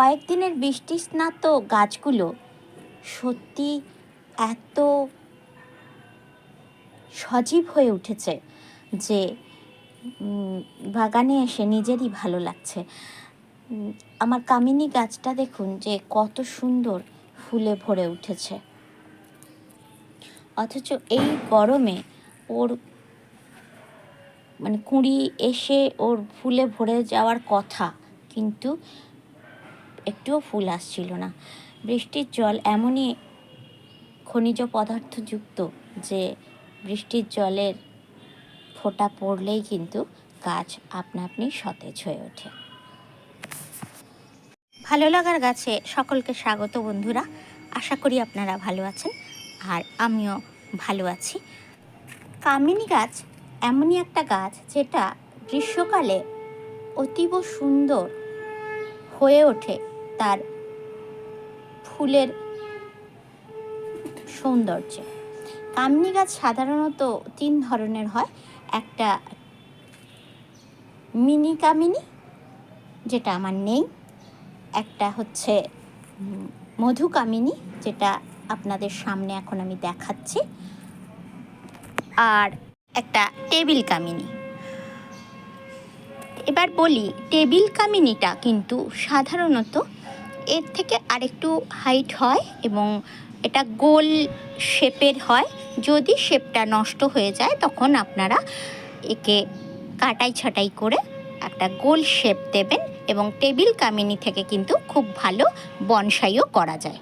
কয়েকদিনের বৃষ্টি স্নাত গাছগুলো সত্যি এত সজীব হয়ে উঠেছে যে বাগানে এসে নিজেরই ভালো লাগছে। আমার কামিনী গাছটা দেখুন যে কত সুন্দর ফুলে ভরে উঠেছে। অথচ এই গরমে ওর মানে কুঁড়ি এসে ওর ফুলে ভরে যাওয়ার কথা, কিন্তু একটুও ফুল আসছিল না। বৃষ্টির জল এমনই খনিজ পদার্থযুক্ত যে বৃষ্টির জলের ফোঁটা পড়লেই কিন্তু গাছ আপনা আপনি সতেজ হয়ে ওঠে। ভালো লাগার গাছে সকলকে স্বাগত বন্ধুরা। আশা করি আপনারা ভালো আছেন আর আমিও ভালো আছি। কামিনী গাছ এমনই একটা গাছ যেটা গ্রীষ্মকালে অতীব সুন্দর হয়ে ওঠে। তার ফুলের সৌন্দর্যে। কামিনী গাছ সাধারণত তিন ধরনের হয়। একটা মিনি কামিনী, যেটা আমার নেই। একটা হচ্ছে মধু কামিনী, যেটা আপনাদের সামনে এখন আমি দেখাচ্ছি। আর একটা টেবিল কামিনী। এবার বলি, টেবিল কামিনীটা কিন্তু সাধারণত এর থেকে আরেকটু হাইট হয় এবং এটা গোল শেপের হয়। যদি শেপটা নষ্ট হয়ে যায়, তখন আপনারা একে কাটাই ছাটাই করে একটা গোল শেপ দেবেন এবং টেবিল কামিনি থেকে কিন্তু খুব ভালো বনসাইও করা যায়।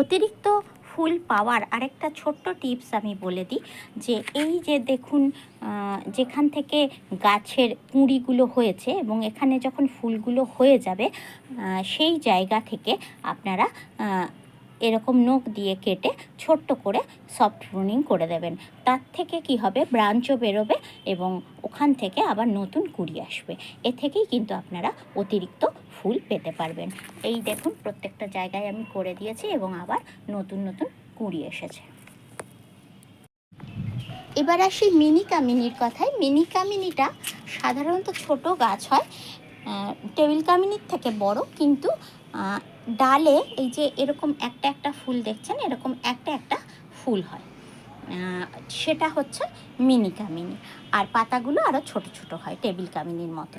অতিরিক্ত ফুল পাওয়ার আরেকটা ছোট্ট টিপস আমি বলে দিই যে এই যে দেখুন যেখান থেকে গাছের কুঁড়িগুলো হয়েছে এবং এখানে যখন ফুলগুলো হয়ে যাবে সেই জায়গা থেকে আপনারা এরকম নখ দিয়ে কেটে ছোট্ট করে সফট প্রুনিং করে দেবেন। তার থেকে কি হবে? ব্রাঞ্চও বেরোবে এবং ওখান থেকে আবার নতুন কুড়ি আসবে। এ থেকেই কিন্তু আপনারা অতিরিক্ত ফুল পেতে পারবেন। এই দেখুন, প্রত্যেকটা জায়গায় আমি করে দিয়েছি এবং আবার নতুন নতুন কুড়ি এসেছে। এবার আসি মিনি কামিনীর কথায়। মিনি কামিনীটা সাধারণত ছোট গাছ হয় টেবিল কামিনির থেকে বড়, কিন্তু ডালে এই যে এরকম একটা একটা ফুল দেখছেন, এরকম একটা একটা ফুল হয়। সেটা হচ্ছে মিনি কামিনি। আর পাতাগুলো আরও ছোট ছোট হয় টেবিল কামিনির মতো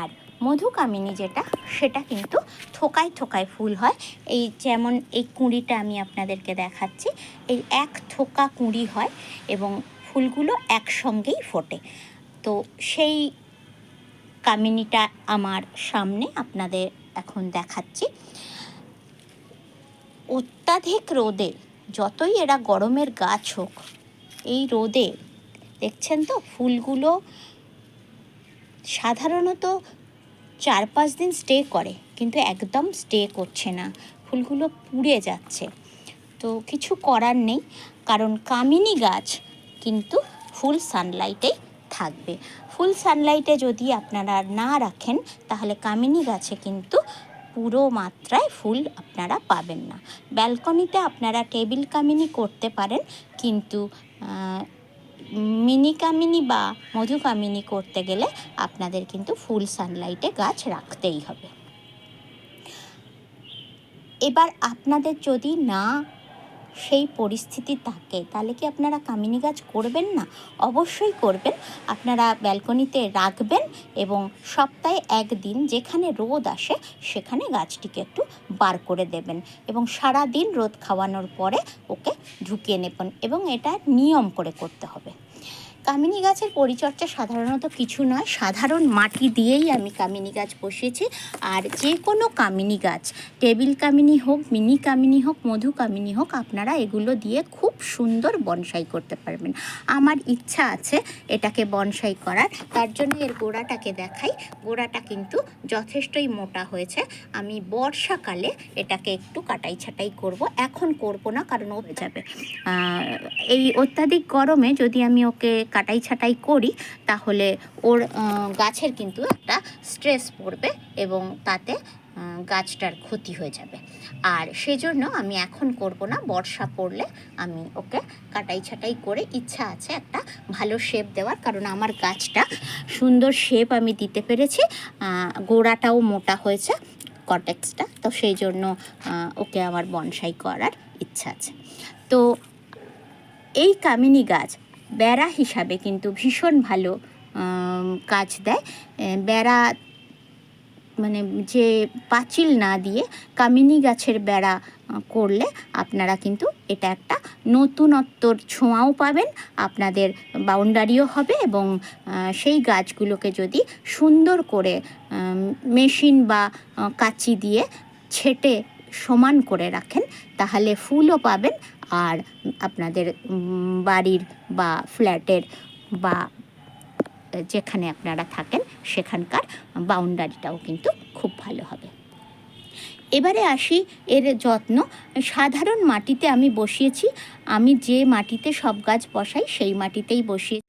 আর মধু কামিনী যেটা সেটা কিন্তু থোকায় থোকায় ফুল হয়। এই যেমন এই কুঁড়িটা আমি আপনাদেরকে দেখাচ্ছি, এই এক থোকা কুঁড়ি হয় এবং ফুলগুলো একসঙ্গেই ফোটে। তো সেই কামিনীটা আমার সামনে আপনাদের এখন দেখাচ্ছি। অত্যাধিক রোদে যতই এরা গরমের গাছ হোক, এই রোদে, দেখছেন তো? ফুলগুলো সাধারণত চার পাঁচ দিন স্টে করে, কিন্তু একদম স্টে করছে না। ফুলগুলো পুড়ে যাচ্ছে। তো কিছু করার নেই, কারণ কামিনী গাছ কিন্তু ফুল সানলাইটেই থাকবে। ফুল সানলাইটে যদি আপনারা না রাখেন, তাহলে কামিনী গাছে কিন্তু পুরো মাত্রায় ফুল আপনারা পাবেন না। ব্যালকনিতে আপনারা টেবিল কামিনি করতে পারেন, কিন্তু মিনি কামিনি বা মধু কামিনি করতে গেলে আপনাদের কিন্তু ফুল সানলাইটে গাছ রাখতেই হবে। এবার আপনাদের যদি না সেই পরিস্থিতি থাকে। তাহলে কি আপনারা কামিনী গাছ করবেন না? অবশ্যই করবেন। আপনারা ব্যালকনিতে রাখবেন এবং সপ্তাহে একদিন যেখানে রোদ আসে, সেখানে গাছটিকে একটু বার করে দেবেন এবং সারা দিন রোদ খাওয়ানোর পরে ওকে ঢুকিয়ে নেবেন এবং এটা নিয়ম করে করতে হবে। কামিনী গাছের পরিচর্যা সাধারণত কিছু নয়, সাধারণ মাটি দিয়েই আমি কামিনী গাছ বসিয়েছি। আর যে কোনো কামিনী গাছ, টেবিল কামিনী হোক, মিনি কামিনী হোক, মধু কামিনী হোক, আপনারা এগুলো দিয়ে খুব সুন্দর বনসাই করতে পারবেন। আমার ইচ্ছা আছে এটাকে বনসাই করার, তার জন্য এর গোড়াটাকে দেখাই। গোড়াটা কিন্তু যথেষ্টই মোটা হয়েছে। আমি বর্ষাকালে এটাকে একটু কাটাই ছাটাই করব। এখন করব না, কারণ ও যাবে। এই অত্যাধিক গরমে যদি আমি ওকে কাটাই ছাটাই করি, তাহলে ওর গাছের কিন্তু একটা স্ট্রেস পড়বে এবং তাতে গাছটার ক্ষতি হয়ে যাবে। আর সেজন্য আমি এখন করব না, বর্ষা পড়লে আমি ওকে কাটাই ছাটাই করে ইচ্ছা আছে একটা ভালো শেপ দেওয়ার, কারণ আমার গাছটা সুন্দর শেপ আমি দিতে পেরেছি গোড়াটাও মোটা হয়েছে কটেক্সটা তো সেই জন্য ওকে আমার বনসাই করার ইচ্ছা আছে। তো এই কামিনী গাছ বেড়া হিসাবে কিন্তু ভীষণ ভালো কাজ দেয়। বেড়া মানে যে পাঁচিল না দিয়ে কামিনী গাছের বেড়া করলে আপনারা কিন্তু এটা একটা নতুনত্বর ছোঁয়াও পাবেন, আপনাদের বাউন্ডারিও হবে এবং সেই গাছগুলোকে যদি সুন্দর করে মেশিন বা কাঁচি দিয়ে ছেটে সমান করে রাখেন, তাহলে ফুলও পাবেন আর আপনাদের বাড়ির বা ফ্ল্যাটের বা যেখানে আপনারা থাকেন সেখানকার বাউন্ডারিটাও কিন্তু খুব ভালো হবে। এবারে আসি এর যত্ন। সাধারণ মাটিতে আমি বসিয়েছি। আমি যে মাটিতে সব গাছ বসাই সেই মাটিতেই বসিয়ে